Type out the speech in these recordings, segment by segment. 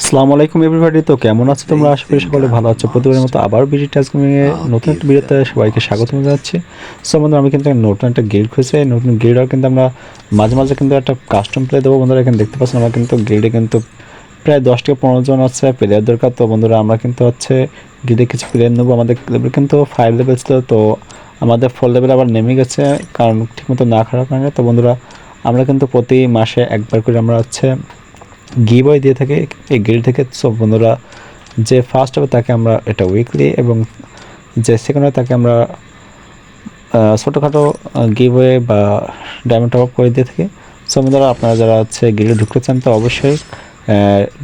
আসসালামু আলাইকুম এভরিবাডি তো কেমন আছো তোমরা? আশা করি সকলে ভালো আছো। প্রতিবারের মতো আবার ভিডিও টাস্ক নিয়ে নতুন একটা ভিডিওতে সবাইকে স্বাগত জানাচ্ছি। সো বন্ধুরা আমি কিন্তু নতুন একটা গ্রিড খুঁজছি। এই নতুন গিল্ডও কিন্তু আমরা মাঝে মাঝে কিন্তু একটা কাস্টম প্লে দেবো। বন্ধুরা এখানে দেখতে পাচ্ছেন আমরা কিন্তু গ্রিডে কিন্তু প্রায় দশ থেকে পনেরো জন আছে প্লেয়ার দরকার। তো বন্ধুরা আমরা কিন্তু হচ্ছে গ্রিডে কিছু প্লেয়ার নেব। আমাদের লেভেল কিন্তু ফাইভ লেভেল ছিল তো আমাদের ফোর লেভেল আবার নেমে গেছে কারণ ঠিকমতো না খারাপ কারণে তো বন্ধুরা আমরা কিন্তু প্রতি মাসে একবার করে আমরা হচ্ছে গিবয় দিয়ে থাকে, এই গিল্ড থেকে। সব বন্ধুরা, যে ফার্স্ট হবে তাকে আমরা এটা উইকলি এবং যে সেকেন্ড হবে তাকে আমরা ছোটোখাটো গিভওয়ে বা ডায়মন্ড টপ আপ করে দিয়ে থাকি। সো বন্ধুরা, আপনারা যারা হচ্ছে গিল্ডে ঢুকতে চান, তো অবশ্যই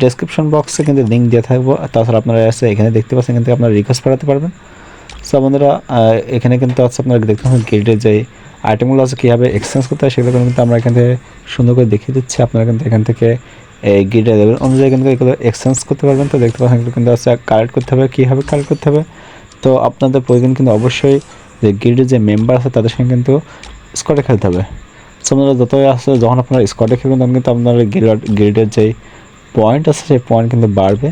ডেসক্রিপশন বক্সে কিন্তু লিঙ্ক দিয়ে থাকব। তাছাড়া আপনারা এসে এখানে দেখতে পাচ্ছেন থেকে আপনারা রিকোয়েস্ট পাঠাতে পারবেন। সো বন্ধুরা এখানে কিন্তু হচ্ছে আপনারা দেখতে পাচ্ছেন গিল্ডের যে আইটেমগুলো আছে কীভাবে এক্সচেঞ্জ করতে হয় সেগুলো কিন্তু আমরা এখান থেকে সুন্দর করে দেখিয়ে দিচ্ছি। আপনারা কিন্তু এখান থেকে এই গিল্ডের লেভেল অনুযায়ী কিন্তু এগুলো এক্সচেঞ্জ করতে পারবেন। তো দেখতে পাচ্ছেন কিন্তু আছে কালেক্ট করতে হবে, কীভাবে কালেক্ট করতে হবে? তো আপনাদের প্রয়োজন কিন্তু অবশ্যই যে গিল্ডের যে মেম্বার আছে তাদের সঙ্গে কিন্তু স্কোয়াডে খেলতে হবে। সো আপনারা যতই আসছে যখন আপনারা স্কোয়াডে খেলবেন, তখন কিন্তু আপনার গিল্ড গিল্ডের যে পয়েন্ট আছে, সেই পয়েন্ট কিন্তু বাড়বে।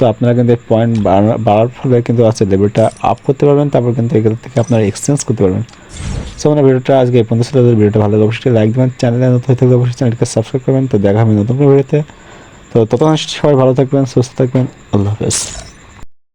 তো আপনারা কিন্তু পয়েন্ট বাড়ার ফলে কিন্তু আছে লেভেলটা আপ করতে পারবেন, তারপর কিন্তু এগুলো থেকে আপনারা এক্সচেঞ্জ করতে পারবেন। সো আমরা ভিডিওটা আজকে এই পর্যন্ত ছিল। ভিডিওটা ভালো লাগে, অবশ্যই লাইক দেবেন চ্যানেলে নতুন হয়ে থাকলে অবশ্যই চ্যানেলকে সাবস্ক্রাইব করবেন। তো দেখা হবে নতুন ভিডিওতে তো ততক্ষণ সবাই ভালো থাকবেন, সুস্থ থাকবেন। আল্লাহ হাফেজ।